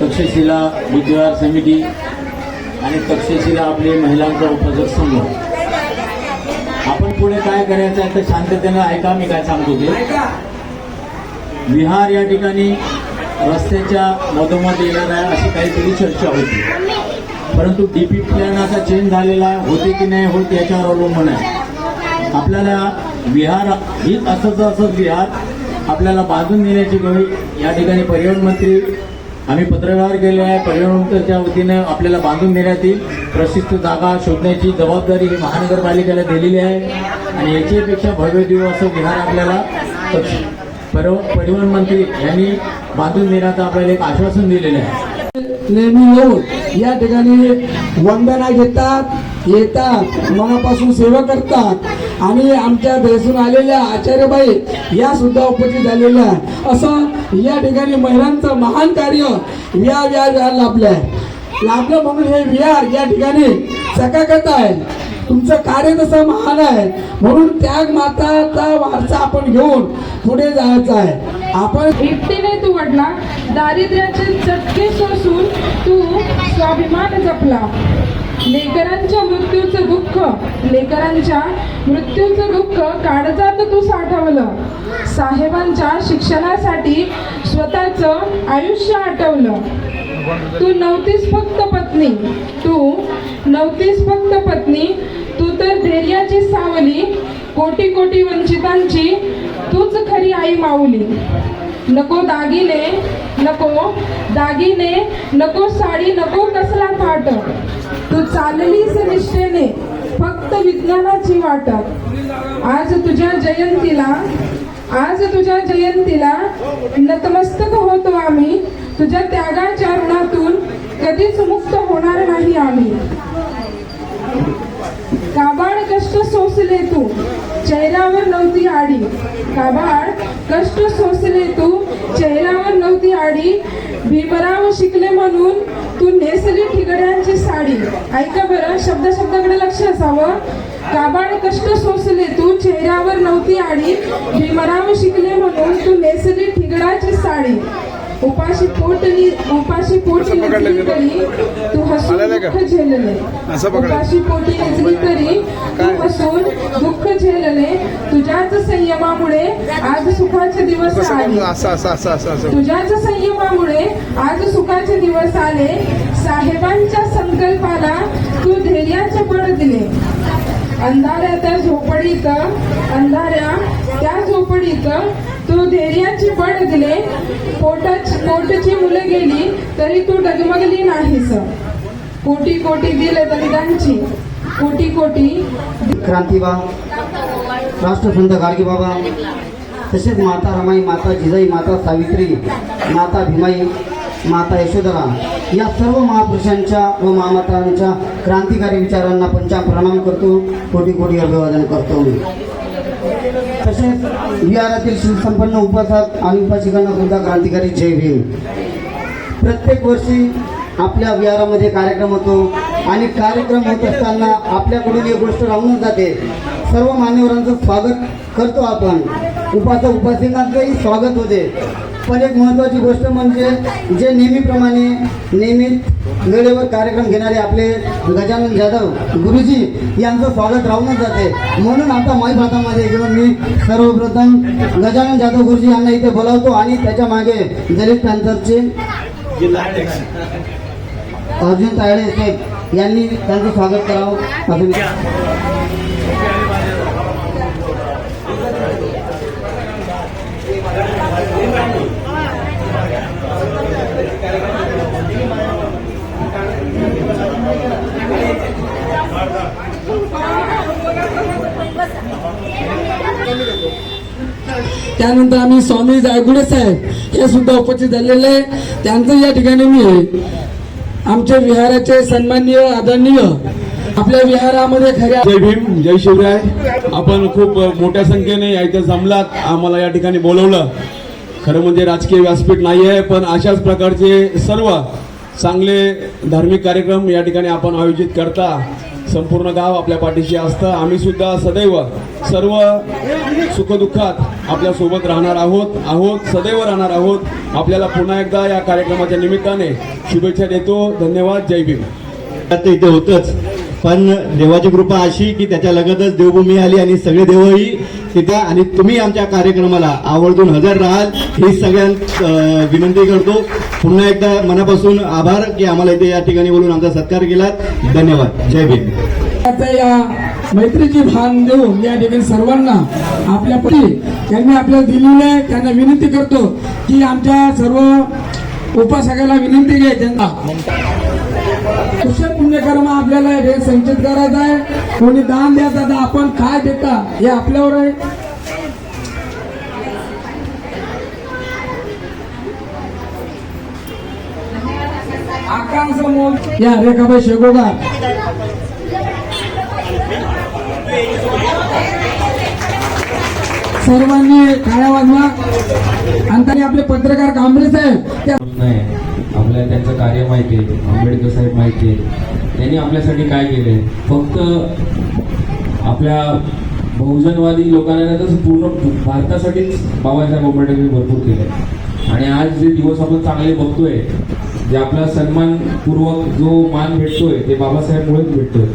तक्षशिला बुद्धिवार समिती आणि तक्षशिला आपली महिलांचा उपजक संघ. आपण पुढे काय करायचं आहे तर शांततेनं ऐका मी काय सांगतो ते. विहार या ठिकाणी रस्त्याच्या मधोमध येणार आहे अशी काहीतरी चर्चा होती. परंतु डीपी प्लॅन असा चेंज झालेला आहे होते की नाही होत याच्यावर अवलंबून आहे. आपल्याला विहार ही असंच असंच विहार आपल्याला बांधून देण्याची गरज या ठिकाणी पर्यावरण मंत्री आम्ही पत्रव्यवहार केले आहे. पर्यावरण मंत्र्याच्या वतीनं आपल्याला बांधून देण्यात येईल. प्रशिस्त जागा शोधण्याची जबाबदारी ही महानगरपालिकेला दिलेली आहे. आणि याच्यापेक्षा भव्य दिव असं विहार आपल्याला तक्ष- परिवहन मंत्री यांनी बांधून देण्याचं आपल्याला एक आश्वासन दिलेलं आहे. नेहमी येऊन या ठिकाणी वंदना घेतात येतात मनापासून सेवा करतात. आणि आमच्या भेसून आलेल्या आचार्यबाई या सुद्धा उपस्थित झालेल्या असं या ठिकाणी महिलांचं महान कार्य या विहार लाभलं आहे लाभलं म्हणून हे विहार या ठिकाणी चकाकत आहे तुमचं कार्य तसं महान आहे. म्हणून त्याग माताचा वारसा आपण घेऊन पुढे जायचं आहे. आपण एकटीने तू वडला दारिद्र्याचे चटके सोसून तू स्वाभिमान जपला. लेकरांच्या मृत्यूचं लेकरांच्या मृत्यूचं दुःख काळजात तू साठवलं. साहेबांच्या शिक्षणासाठी स्वतःचं आयुष्य आठवलं. तू नव्हतीस फक्त पत्नी. तू नव्हतीस फक्त पत्नी. तू तर धैर्याची सावली कोटी कोटी वंचितांची तूच खरी आई माऊली. नको दागिने नको दागिने नको साडी नको कसला थाट. तू चाललीस निष्ठेने. विज्ञानाची वाट. आज तुझ्या जयंतीला आज तुझ्या जयंतीला नतमस्तक होतो आम्ही. तुझ्या त्यागाच्या ऋणातून कधीच मुक्त होणार नाही आम्ही. काबाड कष्ट सोसले तू. चेहऱ्यावर नव्हती आडी. काबाड कष्ट सोसले तू. चेहऱ्यावर नव्हती आडी. भीमराव शिकले म्हणून तू नेसली ठिगड्यांची साडी. ऐका बरं शब्द शब्दाकडे लक्ष असावं. काबाड कष्ट सोसले तू चेहऱ्यावर नव्हती आडी भीमराव शिकले म्हणून तू नेसली ठिगडाची साडी. उपाशी पोटली उपाशी पोटी निजली तरी तू हसून दुःख झेलले. उपाशी पोटी निजली तरी तू हसून दुःख झेलले. तुझ्याच संयमामुळे आज सुखाचे दिवस आले. तुझ्याच संयमामुळे आज सुखाचे दिवस आले. साहेबांच्या संकल्पाला तू धैर्याचे बळ दिले. अंधाऱ्या त्या झोपडीत अंधाऱ्या त्या तू धैर्याची बळ दिले पोटाची पोटची मुलं गेली तरी तू डगमगली नाहीस. कोटी कोटी दिले दलितांची कोटी कोटी क्रांतीबा राष्ट्रसंत गाडगे बाबा. तसेच माता रमाई माता जिजाई माता सावित्री माता भीमाई माता यशोधरा या सर्व महापुरुषांच्या व महामातांच्या क्रांतिकारी विचारांना पंचा प्रणाम करतो. कोटी कोटी अभिवादन करतो. तसेच विहारातील शिवसंपन्न उपासक आणि उपासिकांना सुद्धा क्रांतिकारी जय भीम. प्रत्येक वर्षी आपल्या विहारामध्ये कार्यक्रम होतो आणि कार्यक्रम होत असताना आपल्याकडून एक गोष्ट राहून जाते. सर्व मान्यवरांचं स्वागत करतो आपण. उपासक उपासिकांचंही स्वागत होते. पण एक महत्त्वाची गोष्ट म्हणजे जे नेहमीप्रमाणे नियमित वेळेवर कार्यक्रम घेणारे आपले गजानन जाधव गुरुजी यांचं स्वागत राहूनच जाते. म्हणून आता माई भातामध्ये घेऊन मी सर्वप्रथम गजानन जाधव गुरुजी यांना इथे बोलावतो आणि त्याच्यामागे दलित पॅन्थरचे अर्जुन तायडे साहेब यांनी त्यांचं स्वागत करावं. त्यानंतर आम्ही स्वामी जायगुडे साहेब हे सुद्धा उपस्थित झालेले आहे. त्यांचं या ठिकाणी मी आमच्या विहाराचे सन्माननीय आदरणीय आपल्या विहारामध्ये खऱ्या जय भीम जय शिवराय. आपण खूप मोठ्या संख्येने या इथे जमलात. आम्हाला या ठिकाणी बोलवलं. खरं म्हणजे राजकीय व्यासपीठ नाही आहे पण अशाच प्रकारचे सर्व चांगले धार्मिक कार्यक्रम या ठिकाणी आपण आयोजित करता. संपूर्ण गाव आपल्या पाठीशी असतं. आम्ही सुद्धा सदैव सर्व सुखदुःखात आपल्यासोबत राहणार आहोत आहोत सदैव राहणार आहोत. आपल्याला पुन्हा एकदा या कार्यक्रमाच्या निमित्ताने शुभेच्छा देतो. धन्यवाद. जय भीम. तर इथे होतच. पण देवाची कृपा अशी की त्याच्या लगतच देवभूमी आली आणि सगळे देवही तिथे आणि तुम्ही आमच्या कार्यक्रमाला आवर्जून हजर राहाल. ही सगळ्यांत अं, विनंती करतो. पुन्हा एकदा मनापासून आभार की आम्हाला इथे या ठिकाणी बोलून आमचा सत्कार केलात. धन्यवाद. जय भीम. आता या मैत्रीची भान देऊन या ठिकाणी सर्वांना आपल्या पती त्यांनी आपल्याला दिलेली आहे. त्यांना विनंती करतो की आमच्या सर्व उपासकाला विनंती घे त्यांना. कुशल पुण्यकर्म आपल्याला हे संचित करायचं आहे. कोणी दान द्यायचा तर आपण काय देता हे आपल्यावर आहे. आकांश मोल या रेखाबाई शेगोगार सर्वांनी काळ्या वाजवा. आणि आपले पत्रकार कांबळे साहेब नाही आपल्याला त्यांचं कार्य माहिती आहे. आंबेडकर साहेब माहिती आहे. त्यांनी आपल्यासाठी काय केले फक्त आपल्या बहुजनवादी लोकांना तर पूर्ण भारतासाठीच बाबासाहेब आंबेडकरांनी भरपूर केले आणि आज जे दिवस आपण चांगले बघतोय जे आपला सन्मानपूर्वक जो मान भेटतोय ते बाबासाहेबमुळेच भेटतोय.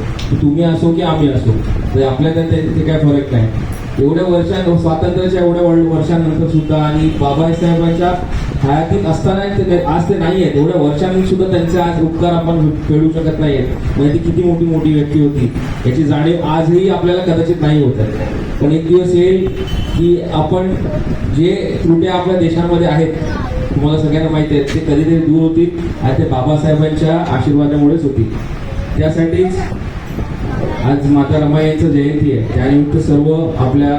तुम्ही असो की आम्ही असो. म्हणजे आपल्या त्यात ते काय फरक नाही. एवढ्या वर्षां स्वातंत्र्याच्या एवढ्या वर्षानंतर सुद्धा आणि बाबासाहेबांच्या हयातीत असताना ते आज ते नाही आहेत एवढ्या वर्षांनी सुद्धा त्यांचे आज उपकार आपण फेडू शकत नाहीयेत. म्हणजे ती किती मोठी मोठी व्यक्ती होती. याची जाणीव आजही आपल्याला कदाचित नाही होत आहे. पण एक दिवस येईल की आपण जे त्रुट्या आपल्या देशामध्ये आहेत तुम्हाला सगळ्यांना माहिती आहे ते कधीतरी दूर होती आणि ते बाबासाहेबांच्या आशीर्वादामुळेच होती त्यासाठीच आज माता रमाईचं जयंती आहे. त्यानिमित्त सर्व आपल्या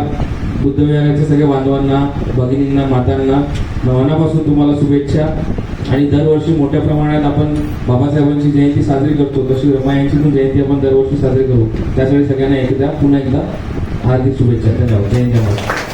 बुद्धविहाराच्या सगळ्या बांधवांना भगिनींना मातांना मनापासून तुम्हाला शुभेच्छा. आणि दरवर्षी मोठ्या प्रमाणात आपण बाबासाहेबांची जयंती साजरी करतो. तशी रमायांची पण जयंती आपण दरवर्षी साजरी करू. त्यासाठी सगळ्यांना एकदा पुन्हा एकदा हार्दिक शुभेच्छा. धन्यवाद. जय जय